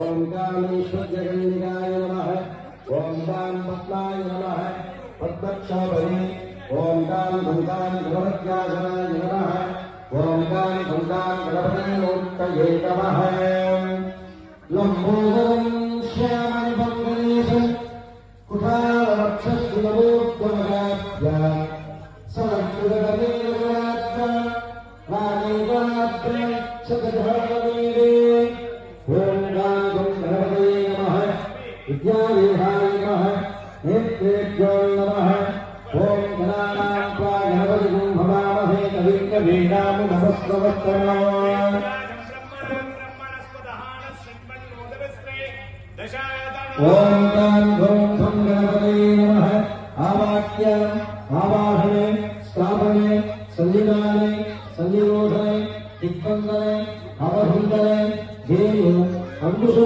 ఓం కామేశ్వర్యగణికాయ నమ. ఓం కాం పద్మాయ నమ. పద్మక్షాభరి. ఓం కాం గంగాం గణపత్యాసనాయ నమ. ఓం కాం గంగాం గణపతిమూర్తయే నమ. లంబోదరం శ్యామని పంకజేశం కుటారవక్షస్థిరమూర్ధమగాభ్య సమకృతగమేరగాత్మ विद्याविहारिणः नेत्रेभ्यों नमः ॐ गणानां त्वा गणपतिगुं भवामहे कविङ्कवीणां नमस्वस्तमान् ॐ तां गौर्थं गणपते नमः। आवाक्यम् आवाहने, स्थापने संयुगाने संयोधने दिग्बन्धने अवबुन्धने देव अंकुश